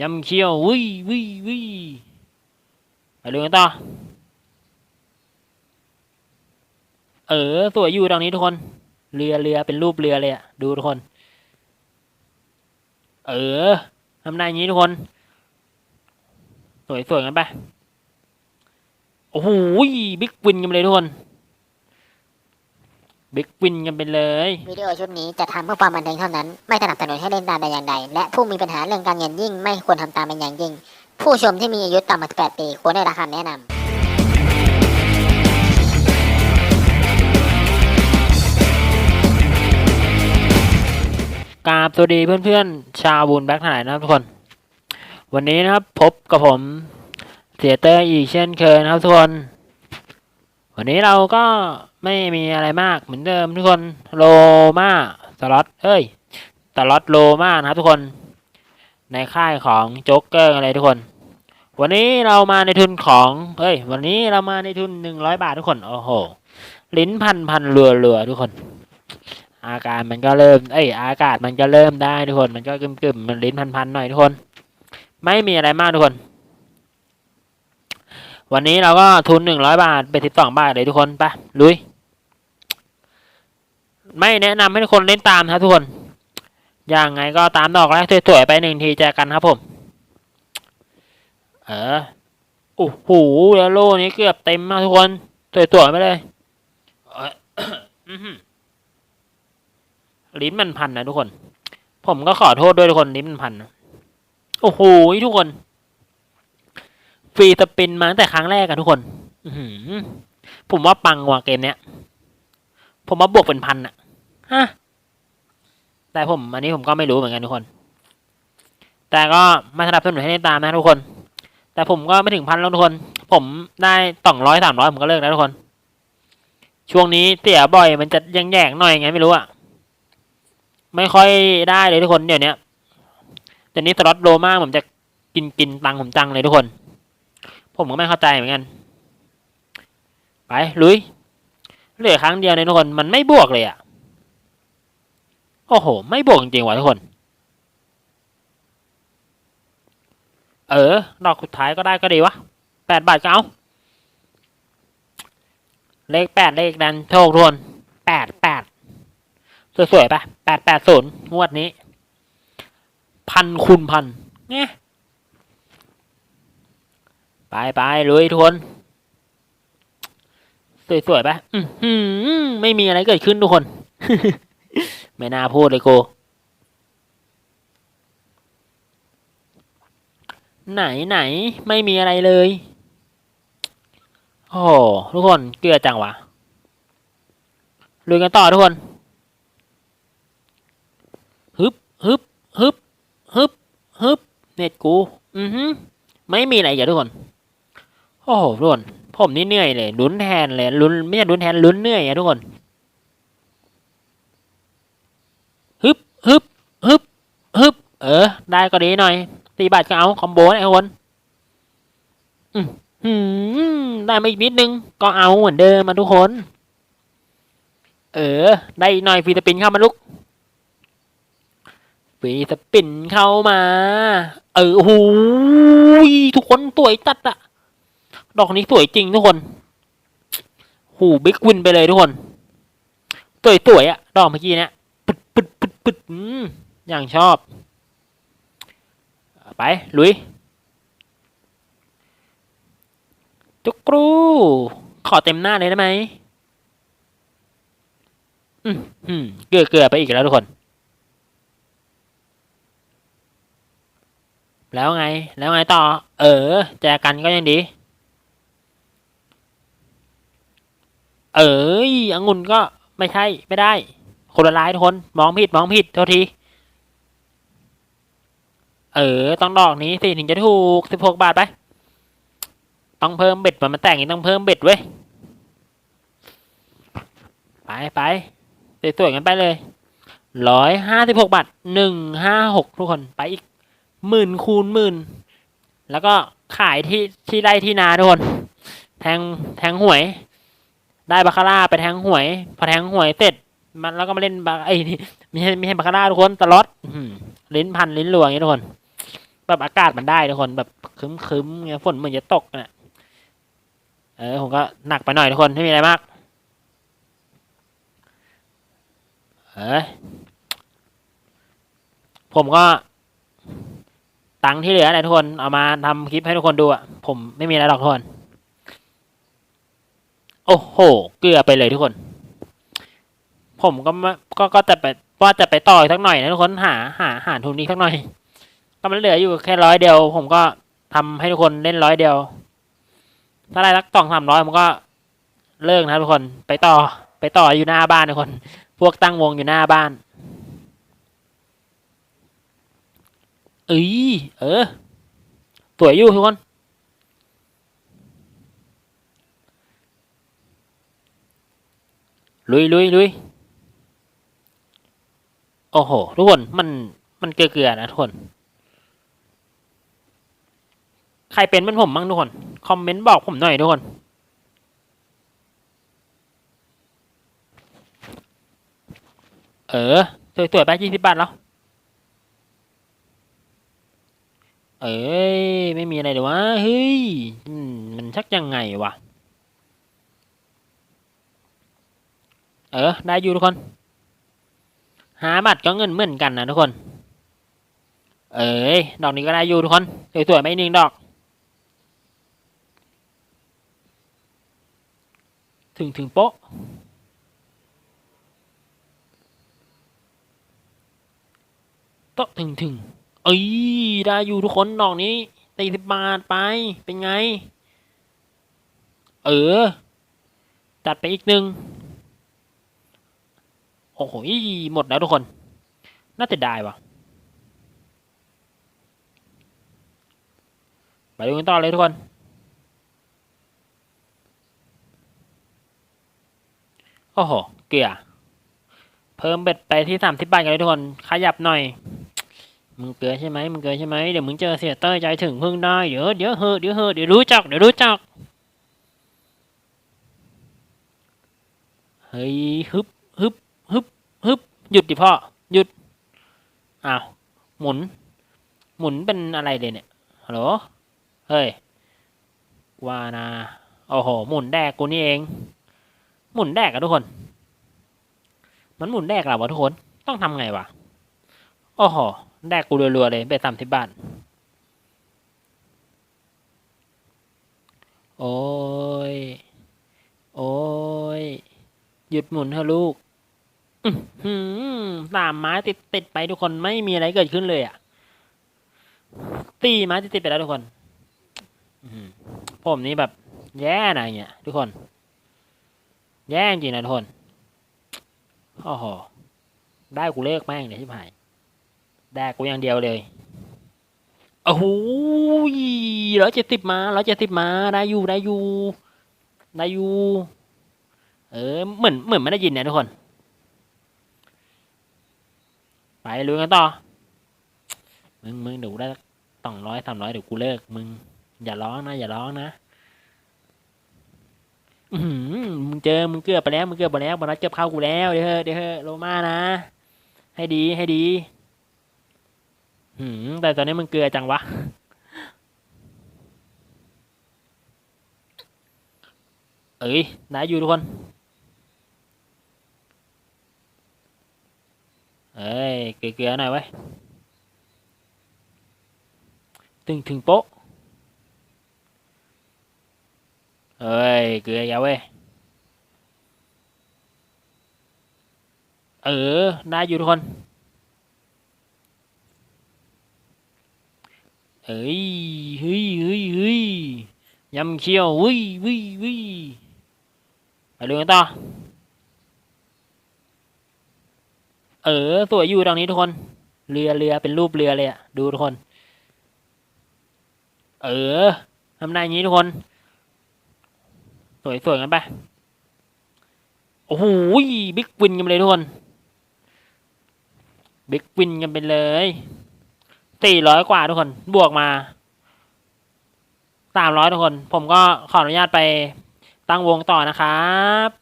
ยำเคี้ยววิวิวิไปเรื่องต่อ เออ สวยอยู่ตรงนี้ทุกคน เรือเรือเป็นรูปเรือเลยอะดูทุกคน เออทำได้อย่างนี้ทุกคน สวยสวยกันไป โอ้โหบิ๊กวินกันเลยทุกคน บิ๊กวินกันไปเลย วิดีโอชุดนี้จะทำเพื่อความบันเทิงเท่านั้น ไม่สนับสนุนให้เล่นตามแต่อย่างใด และผู้มีปัญหาเรื่องการเงินยิ่ง ไม่ควรทำตามเป็นอย่างยิ่ง ผู้ชมที่มีอายุต่ำกว่า18ปีควรได้รับคำแนะนำกราบสวัสดีเพื่อนๆ ชาวบุญแบ็คถ่ายนะครับทุกคน วันนี้นะครับพบกับผมเสียเตอร์อีกเช่นเคยนะครับทุกคน วันนี้เราก็ ไม่มีอะไรมากเหมือนเดิมทุกคนโลมาสล็อตเอ้ยสล็อตโลมานะครับทุกคน ในค่ายของโจ๊กเกอร์อะไรทุกคน วันนี้เรามาในทุนของเฮ้ย วันนี้เรามาในทุนหนึ่งร้อยบาททุกคน โอ้โห ลิ้นพันพันเรือเรือทุกคน อาการมันก็เริ่ม เอ้ย อากาศมันก็เริ่มได้ทุกคน มันก็กึมกึมๆมันลิ้นพันๆหน่อยทุกคน ไม่มีอะไรมากทุกคนวันนี้เราก็ทุนหนึ่งร้อยบาท เป็นสิบสองบาทเลยทุกคน ไป ลุย ไม่แนะนำให้ทุกคนเล่นตามครับทุกคน อย่างไงก็ตามดอกแรกสวยๆไปหนึ่งทีเจอกันครับผม เออโอ้โหแล้วโล่นี้เกือบเต็มมากทุกคนสวยๆไปเลยลิ้นมันพันนะทุกคน ผมก็ขอโทษด้วยทุกคนลิ้นมันพันนะโอ้โหทุกคน ฟรีสปินมาตั้งแต่ครั้งแรกอะทุกคนผมว่าปังว่ะเกมเนี้ย ผมว่าบวกเป็นพันอะ ฮะแต่ผมอันนี้ผมก็ไม่รู้เหมือนกันทุกคน แต่ก็ไม่สนับสนุนให้เล่นตามนะทุกคน แต่ผมก็ไม่ถึงพันแล้วทุกคน ผมได้สองร้อยสามร้อยผมก็เลิกแล้วทุกคน ช่วงนี้เสียบ่อยมันจะยังแยงๆหน่อยไงไม่รู้อะไม่ค่อยได้เลยทุกคนเดี๋ยวนี้เดี๋ยวนี้สล็อตโลมากผมจะกินกินตังค์ผมจังเลยทุกคน ผมก็ไม่เข้าใจเหมือนกัน ไปลุยเหลือครั้งเดียวเลยทุกคนมันไม่บวกเลยอะ่ะ โอ้โห ไม่บวกจริงๆว่ะทุกคน เออ ดอกสุดท้ายก็ได้ก็ดีวะแปดบาทก็เอาเลขแปดเลขดันโชคทุนแปดแปดสวยๆปะแปดแปดศูนย์งวดนี้ พันคูณพันเนี่ยไปไปลุยทุกคนสวยๆปะอื้อหือไม่มีอะไรเกิดขึ้นทุกคน ไม่น่าพูดเลยกูไหนไหนไม่มีอะไรเลย โอ้ทุกคนเกลือจังวะลุยกันต่อทุกคนฮึบฮึบฮึบฮึบฮึบเน็ตกูอือฮึไม่มีอะไรอย่าทุกคน โอ้โหทุกคนผมนี่เหนื่อยเลยลุ้นแทนเลยลุ้นไม่ใช่ลุ้นแทนลุ้นเหนื่อยอะทุกคน ฮึบฮึบฮึบฮึบเออ ได้ก็ดีหน่อย ตีบาทก็เอา คอมโบนะไอ้คนอืมได้มาอีกนิดนึง ก็เอาเหมือนเดิมมาทุกคน เออ ได้หน่อยฟรีสปินเข้ามาลุกฟีสปินเข้ามา เออโอ้โหทุกคนสวยจัดอะดอกนี้สวยจริงทุกคนหูบิ๊กวินไปเลยทุกคนสวยสวยๆอะดอกเมื่อกี้เนี่ยปึดปึดปึดปึดอย่างชอบ ไป ลุยจุกกรูขอเต็มหน้าเลยได้ไหมอืมอืมเกลือเกลือไปอีกแล้วทุกคน แล้วไง แล้วไงต่อ เออ แจกันก็ยังดี เอ้ยองุ่นก็ไม่ใช่ไม่ได้ คนละลายทุกคน มองผิด มองผิดเท่าที ออ ต้องดอกนี้สิถึงจะถูกสิบหกบาทไป ต้องเพิ่มเบ็ดมันมาแต่งอีกต้องเพิ่มเบ็ดเว้ย ไปไปสวยๆกันไปเลยร้อยห้าสิบหกบาทหนึ่งห้าหกทุกคนไปอีกหมื่นคูณหมื่น แล้วก็ขายที่ที่ไร่ที่นาทุกคน แทงแทงหวย ได้บาคาร่าไปแทงหวย พอแทงหวยเสร็จมันแล้วก็มาเล่นบาไอ้นี่ไม่ใช่ไม่ใช่บาคาร่าทุกคนตลอดลิ้นพันลิ้นรัวอย่างนี้ทุกคน แบบอากาศมันได้ทุกคนแบบคึ้มๆเงี้ยฝนเหมือนจะตกน่ะเออผมก็หนักไปหน่อยทุกคนไม่มีอะไรมากเอ้ยผมก็ ตังค์ที่เหลือนี่ยทุกคนเอามาทำคลิปให้ทุกคนดูอะผมไม่มีอะไรหรอกทุกคนโอ้โห เกลือไปเลยทุกคน ผมก็ม่ก็ก็จะไปว่าจะไปต่ออีกสักหน่อยนะทุกคนหาหาหาทุนนี้สักหน่อย ก็มันเหลืออยู่แค่ร้อยเดียว ผมก็ทำให้ทุกคนเล่นร้อยเดียว ถ้าได้สักสองสามร้อยผมก็เลิกนะทุกคน ไปต่อ ไปต่ออยู่หน้าบ้านทุกคน พวกตั้งวงอยู่หน้าบ้านเอ้ยเออสวยอยู่ทุกคนลุยลุยลุยโอ้โห ทุกคน มัน มันเกลือๆนะทุกคน ใครเป็นเป็นผมบ้างทุกคน คอมเมนต์บอกผมหน่อยทุกคน เออสวยๆไปยี่สิบบาทแล้ว เอ้ย ไม่มีอะไรเลยวะ เฮ้ยมมันชักยังไงวะ เออ ได้อยู่ทุกคน หาบัตรก็เงินเหมือนกันนะทุกคน เอ้ย ดอกนี้ก็ได้อยู่ทุกคน สวยๆไม่นิ่งดอก ถึงถึงโป๊ะ โต๊ะถึงถึงเอ้ยได้อยู่ทุกคนดอกนี้ตีสิบบาทไปเป็นไง เออ จัดไปอีกหนึ่งโอ้โหหมดแล้วทุกคน น่าจะได้วะไปดูกันต่อเลยทุกคน อ้โห เกลือ เพิ่มเบ็ดไปที่สามสิบบาทกันเลยทุกคน ขยับหน่อย มึงเกลือใช่ไหมมึงเกลือใช่ไหมเดี๋ยวมึงเจอเสียเต้ยใจถึงพึ่งได้ เดี๋ยวเดี๋ยวเหอเดี๋ยวเหอเดี๋ยวรู้จัก เดี๋ยวรู้จัก เฮ้ยฮึบฮึบฮึบฮึบหยุดดิพ่อ หยุด อ้าว หมุน หมุนเป็นอะไรเลยเนี่ย ฮัลโหล เฮ้ยวานาโอ้โห หมุนแดกกูนี่เอง หมุนแดกอะทุกคน มันหมุนแดกเหรอวะทุกคน ต้องทำไงวะ โอ้โห แดกกูรัวๆเลยไปสามสิบบาทโอ้ย โอ้ย หยุดหมุนเถอะลูกหือสามไม้ติดติดไปทุกคนไม่มีอะไรเกิดขึ้นเลยอะตีไม้ติดติดไปแล้วทุกคนอื้อหือผมนี่แบบ แย่นะอยเงี้ยทุกคน แย่จริงนะทุกคนโอ้โหได้กูเลิกแม่งเลยที่ผายแดกกูอย่างเดียวเลยโอ้โหร้อยเจ็ดสิบมาร้อยเจ็ดสิบมา ได้อยู่ ได้อยู่ ได้อยู่ เออ เหมือน เหมือนไม่ได้ยินเนี่ยทุกคน ไปลุยกันต่อ มึง มึงเดี๋ยวกูได้สองร้อยสามร้อยเดี๋ยวกูเลิก มึง อย่าร้องนะ อย่าร้องนะ มึงเจอมึงเกือบไปแล้วมึงเกือบไปแล้วบอลนัดเกือบเข้ากูแล้วเดี๋ยวเถอเดี๋ยวเถอโลมานะ ให้ดีให้ดีหืมแต่ตอนนี้มึงเกลือจังวะเอ้ยได้อยู่ทุกคน เอ้ย เกลือๆหน่อยไว้ถึงถึงโป๊ะ เอ้ยเกลือยาวเว้ย เออ ได้อยู่ทุกคนเอ้ยเฮ้ยเฮ้ยเฮ้ยยำเคี้ยววิวิวิไปดูกันต่อ เออ สวยอยู่ตรงนี้ทุกคน เรือเรือเป็นรูปเรือเลยอะดูทุกคน เออทำได้อย่างนี้ทุกคน สวยสวยกันไป โอ้โหบิ๊กวินกันไปเลยทุกคน บิ๊กวินกันไปเลยสี่ร้อยกว่าทุกคน บวกมาสามร้อยทุกคน ผมก็ขออนุญาตไปตั้งวงต่อนะครับ